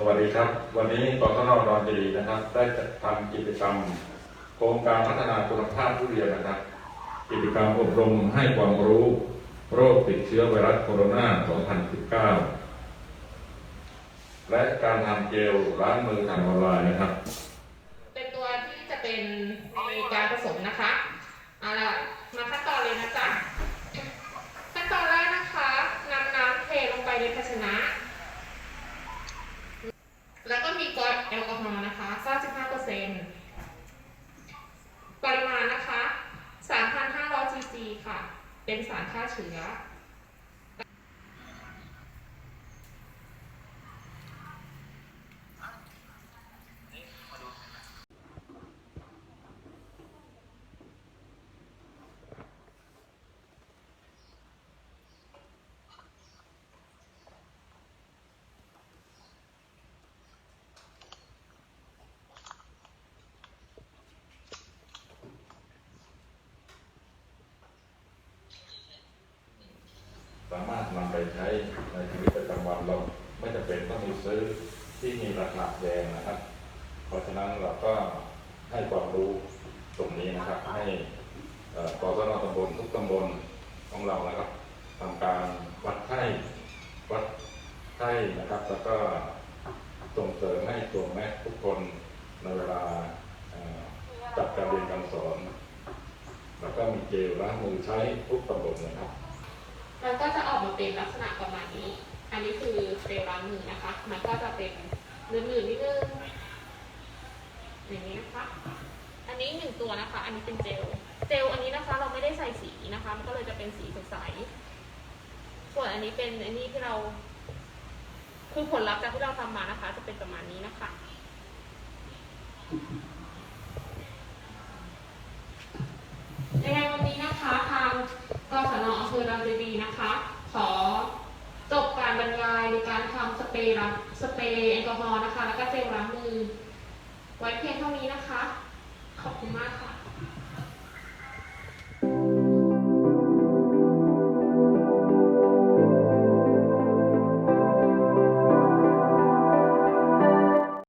สวัสดีครับ วันนี้กศนดอนเจดีนะครับ ได้จัดทำกิจกรรม โครงการพัฒนาคุณภาพทุเรียนนะครับ กิจกรรมอบรมให้ความรู้ โรคติดเชื้อไวรัสโคโรนา 2019 และการทำเจลล้างมือทางออนไลน์นะครับ เป็นตัวที่จะเป็นในการผสมนะคะเอาละมาขั้นตอนเลยนะจ๊ะขั้นตอนแรกนะคะนำน้ำเทลงไปในภาชนะ แล้วก็มีกรดแอ ลกอฮอล์นะคะ95เปอร์เซ็นต์ปริมาณนะคะ 3,500 cc ค่ะ เป็นสารฆ่าเชื้อ นำไปใช้ในชีวิตประจำวันเราไม่จำเป็นต้องมีซื้อที่มีราคาแพงนะครับ เพราะฉะนั้นเราก็ให้ความรู้ตรงนี้นะครับ ให้เอ่อกศนตำบลทุกตำบลของเรานะครับทำการวัดไข้วัดไข้นะครับ แล้วก็ส่งเสริมให้ตัวแม่ทุกคนในเวลาจัดการเรียนการสอน แล้วก็มีเจลล้างมือใช้ทุกตำบลนะครับ มันก็จะออกมา เป็นลักษณะประมาณนี้ อันนี้คือเจลล้างมือนะคะ มันก็จะเป็นหนืดๆนิดนึงอย่างนี้นะคะ อันนี้หนึ่งตัวนะคะ อันนี้เป็นเจล เจลอันนี้นะคะ เราไม่ได้ใส่สีนะคะ มันก็เลยจะเป็นสีใสๆส่วนอันนี้เป็นอันนี้ที่เรา คือผลลัพธ์จากที่เราทำมานะคะ จะเป็นประมาณนี้นะคะ ยังไงวันนี้นะคะทางกศนอำเภอดำเจดีย์นะคะ ขอจ ลายในการทำสเปรย์ล้างสเปรย์แอลกอฮอล์นะคะ แล้วก็เจลล้างมือ ไว้เพียงเท่านี้นะคะ ขอบคุณมากค่ะ